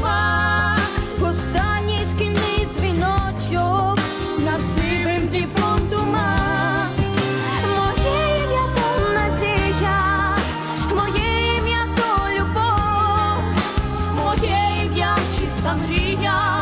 на останній шкільний дзвіночок над сивим діплом дума, моє ім'я то надія, моє ім'я то любов, моє ім'я чиста мрія.